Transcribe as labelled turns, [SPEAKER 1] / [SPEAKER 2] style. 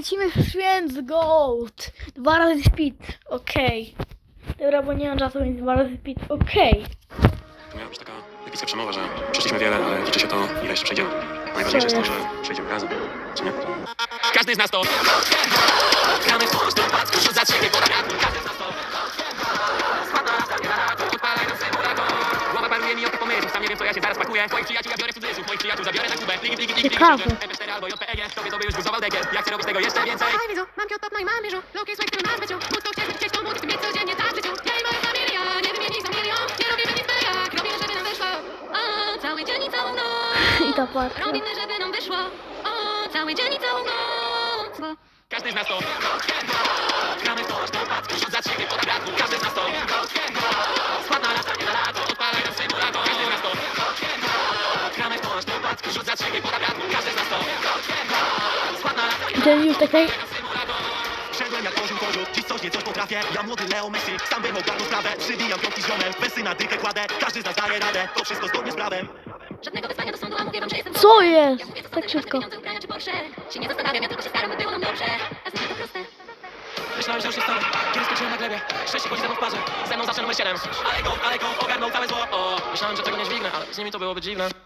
[SPEAKER 1] Lecimy w Święc Gold. Dwa razy speed. Okej. Dobra, bo nie mam czasu, więc dwa razy speed. Okej.
[SPEAKER 2] Miała być taka epicka przemowa, że przeszliśmy wiele, ale liczy się to, ile jeszcze przejdziemy. Najważniejsze jest to, że przejdziemy razem. Co nie? Każdy z nas to... co ja się zaraz pakuję. Twoich przyjaciół ja biorę w cudzysłów, moich przyjaciół zabiorę na kubę. Pliki, pliki, pliki,
[SPEAKER 1] Ciekawe.
[SPEAKER 2] MP4 albo JPEG, tobie to by już buzował dekiel. Ja chcę robić tego jeszcze więcej.
[SPEAKER 3] Hej widzu, mam cię od no i mam mierzu Luki swój, który mam w byciu Móc to chcieć, chcieć to móc Mieć codziennie tak w życiu Ja i moja familia Nie wymieni za milion Nie robimy nic jak Robimy, żeby nam wyszło O, cały dzień i całą noc
[SPEAKER 1] I.
[SPEAKER 3] Robimy, żeby nam wyszło O, cały dzień i całą noc
[SPEAKER 2] Każdy z nas to... Gramy w to, że patrz, rzut za
[SPEAKER 1] Ten już taki...
[SPEAKER 4] Szedłem jak koziu koziu, dziś coś nie coś potrafię. Ja młody Leo Messi, sam bym ogarnął sprawę. Przybijam piątki z ziomem, wersy na dykę kładę. Każdy z nas daje radę, to wszystko zgodnie z prawem.
[SPEAKER 3] Żadnego wyzwania do sądu, a mówię wam, że jestem
[SPEAKER 1] Co jest?
[SPEAKER 3] Ja mówię, co
[SPEAKER 1] Tak szybko.
[SPEAKER 3] pieniądze, ubrania czy Porsche. Się nie zastanawiam, ja tylko się staram, by było nam dobrze. A z nimi to proste.
[SPEAKER 2] Myślałem, że już jest stary, kiedy skoczyłem na glebie chodzi ze mną w parze, ze mną zawsze numer 7 Ale go, ale go, ogarnął całe zło. O, myślałem, że tego nie dźwignę, ale z nimi to byłoby dziwne